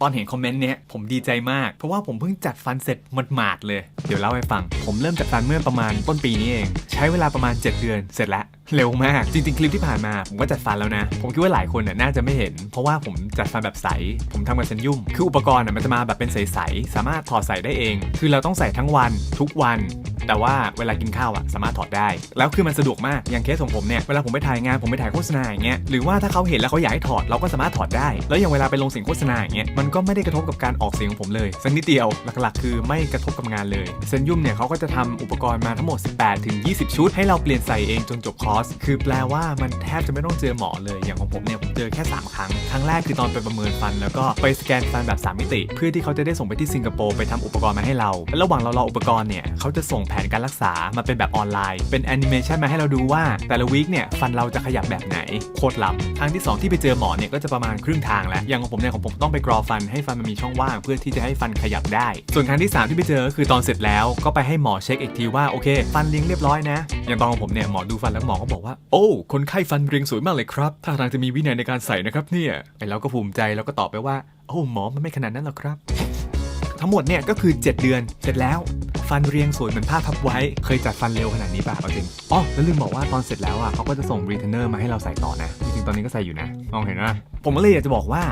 ตอนเห็นคอมเมนต์เนี้ยผมดีใจมาก เพราะว่าผมเพิ่งจัดฟันเสร็จหมาดๆเลย เดี๋ยวเล่าให้ฟัง ผมเริ่มจัดฟันเมื่อประมาณต้นปีนี้เอง ใช้เวลาประมาณ 7 เดือนเสร็จแล้วเร็วมาก จริงๆ คลิปที่ผ่านมา ผมก็จัดฟันแล้วนะ ผมคิดว่าหลายคนน่ะน่าจะไม่เห็น เพราะว่าผมจัดฟันแบบใส ผมทำกับเซนยุ่ม คืออุปกรณ์น่ะมันจะมาแบบเป็นใสๆสามารถถอดใส่ได้เอง คือเราต้องใส่ทั้งวันทุกวัน แต่ว่าเวลากินข้าวอะสามารถถอดได้ แล้วคือมันสะดวกมากอย่างเคสของผมเนี่ยเวลาผมไปถ่ายงานผมไปถ่ายโฆษณาอย่างเงี้ยหรือว่าถ้าเขาเห็นแล้วเขาอยากให้ถอดเราก็สามารถถอดได้ แล้วอย่างเวลาไปลงเสียงโฆษณาอย่างเงี้ยมันก็ไม่ได้กระทบกับการออกเสียงของผมเลยสักนิดเดียวหลักๆ คือไม่กระทบกับงานเลยเซนยุ่มเนี่ยเขาก็จะทำอุปกรณ์มาทั้งหมด 18ถึง20 ชุด ให้เราเปลี่ยนใส่เองจนจบคอร์สคือแปลว่ามันแทบจะไม่ต้องเจอหมอเลยอย่างของผมเนี่ยผมเจอแค่ 3 ครั้ง ครั้งแรกคือตอนไปประเมินฟัน แล้วก็ไปสแกนฟันแบบ 3 มิติ เพื่อที่เขาจะได้ส่งไปที่สิงคโปร์ไปทำอุปกรณ์มาให้เราและระหว่างเรารออุปกรณ์เนี่ยเขาจะส่งแผนการรักษามาเป็นแบบออนไลน์ เป็นแอนิเมชันมาให้เราดูว่าแต่ละวีคเนี่ยฟันเราจะขยับแบบไหนโคตรล้ำครั้งที่ 2 ที่ไปเจอหมอเนี่ยก็จะประมาณครึ่งทางแล้ว อย่างของผมเนี่ยของผมต้องไปกรอฟันให้ฟันมันมีช่องว่าง เพื่อที่จะให้ฟันขยับได้ ส่วนครั้งที่ 3 ที่ไปเจอคือตอนเสร็จแล้วก็ไปให้หมอเช็คอีกทีว่าโอเค ฟันเรียงเรียบร้อยนะ อย่างตอนของผมเนี่ยหมอดูฟันแล้วหมอก็บอกว่าโอ้คนไข้ฟันเรียงสวยมากเลยครับท่าทางจะมีวินัยในการใส่นะครับเนี่ยไอเราก็ภูมิใจแล้วก็ตอบไปว่าโอ้หมอมันไม่ขนาดนั้นหรอกครับทั้งหมดเนี่ยก็คือ 7 เดือน เสร็จแล้ว ฟันเรียงสวยเหมือนผ้าพับไว้ เคยจัดฟันเร็วขนาดนี้ป่ะเอาจริงอ๋อแล้วลืมบอกว่าตอนเสร็จแล้วอะเขาก็จะส่งรีเทนเนอร์มาให้เราใส่ต่อนะจริงๆตอนนี้ก็ใส่อยู่นะมองเห็นไหมผมก็เลยอยากจะบอกว่า